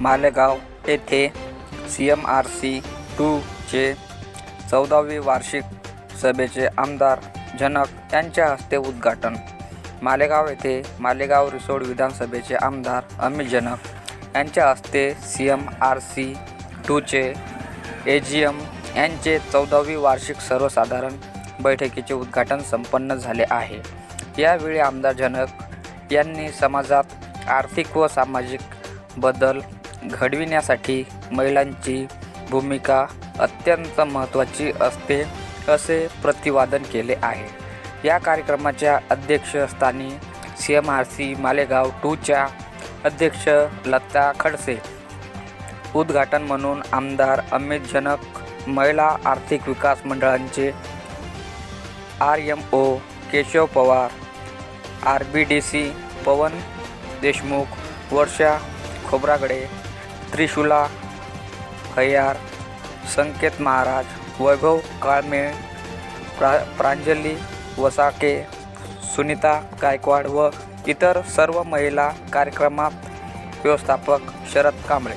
मालेगाव येथे C M R C टूचे चौदावी वार्षिक सभेचे आमदार जनक यांच्या हस्ते उद्घाटन. मालेगाव येथे मालेगाव रिसोड विधानसभेचे आमदार अमित जनक यांच्या हस्ते सी एम आर सी टूचे ए जी एम यांचे चौदावी वार्षिक सर्वसाधारण बैठकीचे उद्घाटन संपन्न झाले आहे. यावेळी आमदार जनक यांनी समाजात आर्थिक व सामाजिक बदल घडविण्यासाठी महिलांची भूमिका अत्यंत महत्त्वाची असते असे प्रतिवादन केले आहे. या कार्यक्रमाच्या अध्यक्षस्थानी C M R C Malegaon टूच्या अध्यक्ष लता खडसे उद्घाटन म्हणून आमदार अमित जनक महिला आर्थिक विकास मंडळांचे R M O Keshav Pawar R B D C Pawan Deshmukh Varsha Khobragade Trishula Khayyar Sanket Maharaj Vaibhav Kalmel प्रा प्रांजली वसाके सुनीता गायकवाड व इतर सर्व महिला कार्यक्रमात व्यवस्थापक शरद कांबळे.